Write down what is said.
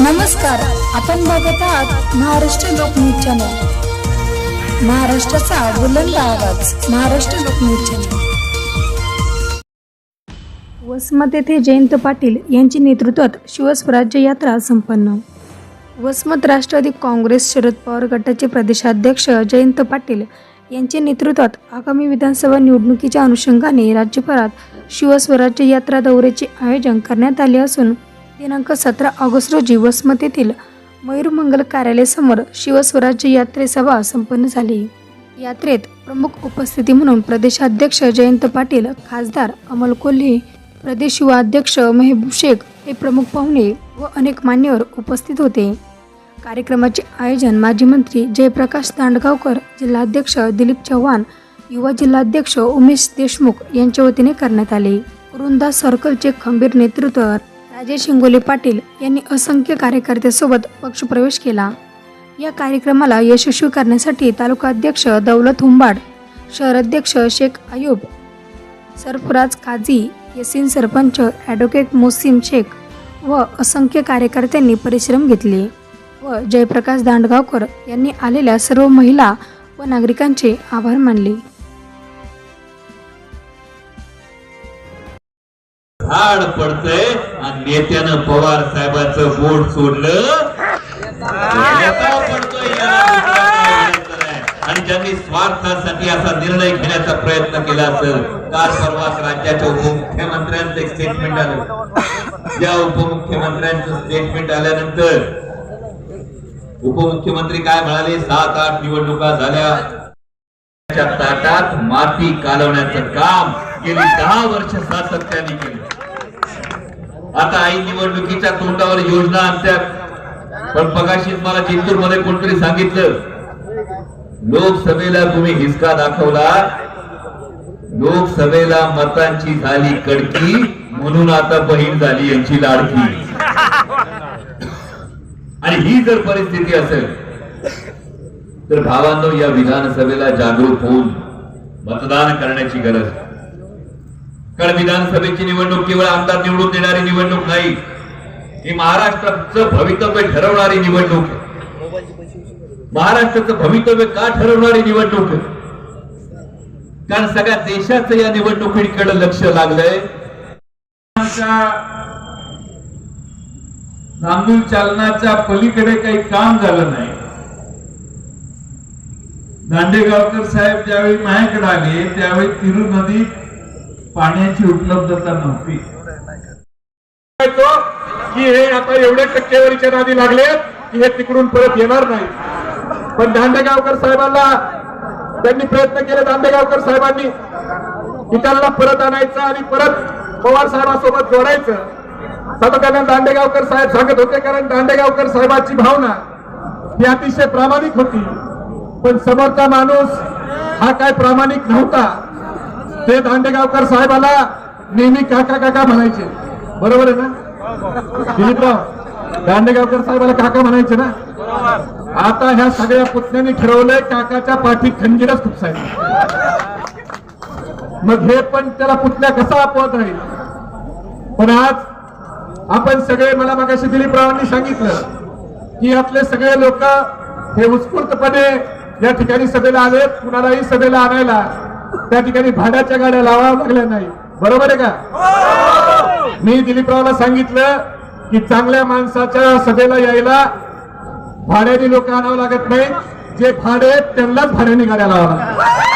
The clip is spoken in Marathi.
नमस्कार आपण बघत आहात महाराष्ट्र लोकन्यूज चॅनल. महाराष्ट्राचा बुलंद आवाज महाराष्ट्र लोकन्यूज चॅनल. वसमत येथे जयंत पाटील यांच्या नेतृत्वात शिवस्वराज्य यात्रा संपन्न. वसमत राष्ट्रवादी काँग्रेस शरद पवार गटाचे प्रदेशाध्यक्ष जयंत पाटील यांच्या नेतृत्वात आगामी विधानसभा निवडणुकीच्या अनुषंगाने राज्यभरात शिवस्वराज्य यात्रा दौऱ्याचे आयोजन करण्यात आले असून दिनांक सतरा ऑगस्ट रोजी वसमत येथील मयूरमंगल कार्यालयासमोर शिवस्वराज्य यात्रेसभा संपन्न झाली. यात्रेत प्रमुख उपस्थिती म्हणून प्रदेशाध्यक्ष जयंत पाटील खासदार अमल कोल्हे प्रदेश युवा अध्यक्ष मेहबूब शेख हे प्रमुख पाहुणे व अनेक मान्यवर उपस्थित होते. कार्यक्रमाचे आयोजन माजी मंत्री जयप्रकाश दांडगावकर जिल्हाध्यक्ष दिलीप चव्हाण युवा जिल्हाध्यक्ष उमेश देशमुख यांच्या वतीने करण्यात आले. वृंदा सर्कलचे खंबीर नेतृत्व राजेश शिंगोले पाटील यांनी असंख्य कार्यकर्त्यांसोबत पक्षप्रवेश केला. या कार्यक्रमाला यशस्वी करण्यासाठी तालुका अध्यक्ष दौलत हुंबाड शहराध्यक्ष शेख आयुब सरफराज काझी यसीन सरपंच ॲडव्होकेट मोसिम शेख व असंख्य कार्यकर्त्यांनी परिश्रम घेतले व जयप्रकाश दांडगावकर यांनी आलेल्या सर्व महिला व नागरिकांचे आभार मानले. झाड पडतंय आणि नेत्यानं पवार साहेबांचं बोट सोडलं. पडतोय आणि ज्यांनी स्वार्थासाठी असा निर्णय घेण्याचा प्रयत्न केला असेल काल परवाच राज्याच्या उपमुख्यमंत्र्यांचं एक स्टेटमेंट आलं. या उपमुख्यमंत्र्यांचं स्टेटमेंट आल्यानंतर उपमुख्यमंत्री काय म्हणाले? सात आठ निवडणुका झाल्या. ताटात माती कालवण्याचं काम गेली दहा वर्ष सातत्याने केलं. आता आई निवडणुकीच्या तोंडावर योजना आणतात. पण पगाशीच मला जिंतूरमध्ये कोणतरी सांगितलं लोकसभेला तुम्ही हिसका दाखवला. लोकसभेला मतांची झाली कडकी म्हणून आता बहीण झाली यांची लाडकी. आणि ही जर परिस्थिती असेल तर भावांनो या विधानसभेला जागरूक होऊन मतदान करण्याची गरज आहे. कारण विधानसभेची निवडणूक केवळ आमदार निवडून देणारी निवडणूक नाही ही महाराष्ट्राचं भवितव्य ठरवणारी निवडणूक आहे. महाराष्ट्राचं भवितव्य का ठरवणारी निवडणूक आहे? कारण सगळ्या देशाचं या निवडणुकीकडे लक्ष लागलंय. नांदूर चालनाच्या पलीकडे काही काम झालं नाही. दांडेगावकर साहेब ज्यावेळी माझ्याकडे आले त्यावेळी तिरुनदीत पाण्याची उपलब्धता नव्हती. की हे आता एवढ्या टक्केवारीच्या नादी लागले की हे तिकडून परत येणार नाही. पण दांडेगावकर साहेबांना त्यांनी प्रयत्न केले दांडेगावकर साहेबांनी की त्यांना परत आणायचं आणि परत पवार साहेबांसोबत जोडायचं. सातत्यानं दांडेगावकर साहेब सांगत होते कारण दांडेगावकर साहेबांची भावना ही अतिशय प्रामाणिक होती. पण समोरचा माणूस हा काय प्रामाणिक नव्हता. ते दांडेगावकर साहेबाला नेहमी काका काका म्हणायचे. बरोबर आहे ना? दिलीपराव दांडेगावकर साहेबाला काका म्हणायचे ना? आता ह्या सगळ्या पुतण्यांनी ठरवलंय काकाच्या पाठी खंजीरच खुपसायचं. मग हे पण त्याला पुतण्या कसा अपवाद राहील? पण आज आपण सगळे मला मागाशी दिलीपरावांनी सांगितलं की यातले सगळे लोक हे उत्स्फूर्तपणे या ठिकाणी सभेला आलेत कुणालाही सभेला आणायला त्या ठिकाणी भाड्याच्या गाड्या लावाव्या लागल्या नाही. बरोबर आहे का? मी दिलीपरावला सांगितलं की चांगल्या माणसाच्या सभेला यायला भाड्याने लोक आणावं लागत नाही. जे भाडे त्यांनाच भाड्याने गाड्या लावा लागतात.